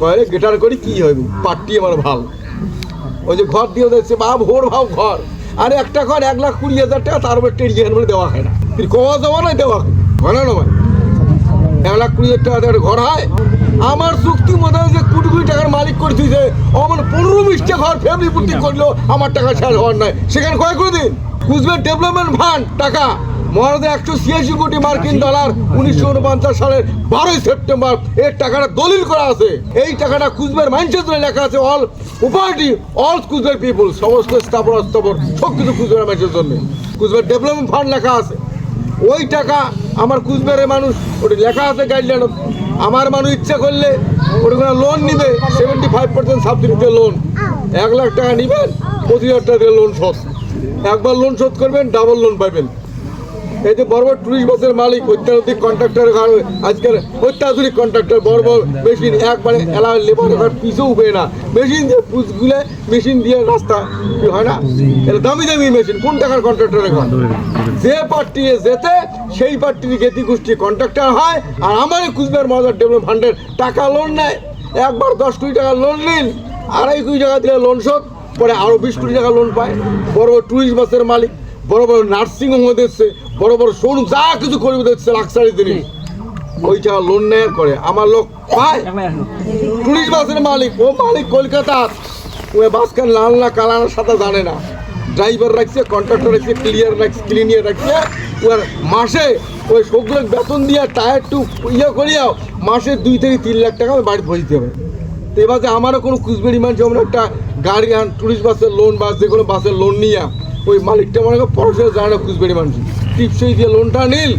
কয়ে গেটার করি কি হবে পাট্টি আমার ভালো। ওই যে ঘর দিয়ে দিচ্ছে বা ভোর ভাব ঘর। আরে একটা ঘর এক লাখ কুড়ি হাজার টাকা তার উপর টেরিয়ে বলে দেওয়া হয় না। তুই কওয়া দেওয়া নয় দেওয়া হয়। না নয় এক লাখ কুড়ি হাজার টাকা ঘর হয়। আমার চুক্তি মতো যে কোটি কোটি টাকার মালিক করছি যে আমার পনেরো বিশটা ঘর ফ্যামিলি পুটি করল আমার টাকা শেয়ার হওয়ার নয়। সেখানে কয় করে দিন? কুচবিহার ডেভেলপমেন্ট ফান্ড টাকা। মহারাজা একশো ছিয়াশি কোটি মার্কিন ডলার উনিশশো উনপঞ্চাশ সালের বারোই সেপ্টেম্বর এর টাকাটা দলিল করা আছে। এই টাকাটা কুচবিহার মাইন্সের জন্য লেখা আছে, all party all Cooch Behar people, সমস্ত স্থাপন স্থাপন সব কিছু কুচবিহার মাইন্সের জন্য কুচবিহার ডেভেলপমেন্ট ফান্ড লেখা আছে। ওই টাকা আমার কুচবিহারের মানুষ, ওটা লেখা আছে গাইডলাইন আমার মানুষ ইচ্ছা করলে ওটা লোন নিবে সেভেন্টি ফাইভ পার্সেন্ট সাবসিডিতে লোন এক লাখ টাকা নিবেন, পঁচিশ হাজার টাকা লোন শোধ। একবার লোন শোধ করবেন ডাবল লোন পাবেন এই যে বড় বড় টুরিস্ট বাসের মালিক অত্যাধুনিক কন্ট্রাক্টর আজকাল অত্যাধুনিক কন্ট্রাক্টর বড় বড় মেশিন একবারে এলা লেবার এবার পিছু উঠে না। মেশিন দিয়ে পুষগুলে মেশিন দিয়ে রাস্তা হয় না? এটা দামি দামি মেশিন কোন টাকার কন্ট্রাক্টর এখন যে পার্টি যেতে, সেই পার্টির গেতি গোষ্ঠী কন্ট্রাক্টর হয়, আর আমার কুচবিহার মজার ডেভেলপ ফান্ডের টাকা লোন নেয়। একবার দশ কোটি টাকা লোন নিন, আড়াই কোটি টাকা দিলে লোন শোধ, পরে আরও বিশ কোটি টাকা লোন পায়। বড় বড় টুরিস্ট বাসের মালিক বড় বড় নার্সিং হোম দিচ্ছে বড় বড় শোরুম যা কিছু করবে দিচ্ছে লাক্সারি জিনিস। ওই লোন নেয় করে আমার লোক পায়। টুরিস্ট বাসের মালিক, ও মালিক কলকাতার ও বাসখান লাল না কালা না সাদা জানে না। ড্রাইভার রাখছে কন্ট্রাক্টর রাখছে ক্লিয়ার রাখছে ক্লিনিয়ার রাখছে। ওর মাসে ওই সবগুলো বেতন দিয়ে টায়ার টু ইয়ে করিয়াও মাসে দুই থেকে তিন লাখ টাকা আমি বাড়ি পৌঁছতে হবে তো এবার যে আমারও কোনো কুচবেড়ি মানুষ যেমন একটা গাড়ি আন, টুরিস্ট বাসের লোন বা যে কোনো বাসের লোন নিয়া ওই মালিকটা মনে করে পড়াশোনা জানো খুঁজবেড়ি মানুষ। টিপসই দিয়ে লোনটা নিল,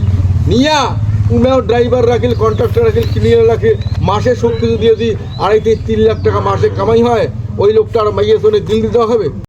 নিয়া উনিও ড্রাইভার রাখিল কন্ট্রাক্টর রাখিল ক্লিনার রাখিল মাসে সব কিছু দিয়ে দিই আড়াই থেকে তিন লাখ টাকা মাসে কামাই হয়, ওই লোকটা আর মাইয়ে শোনে দিল দিতে হবে।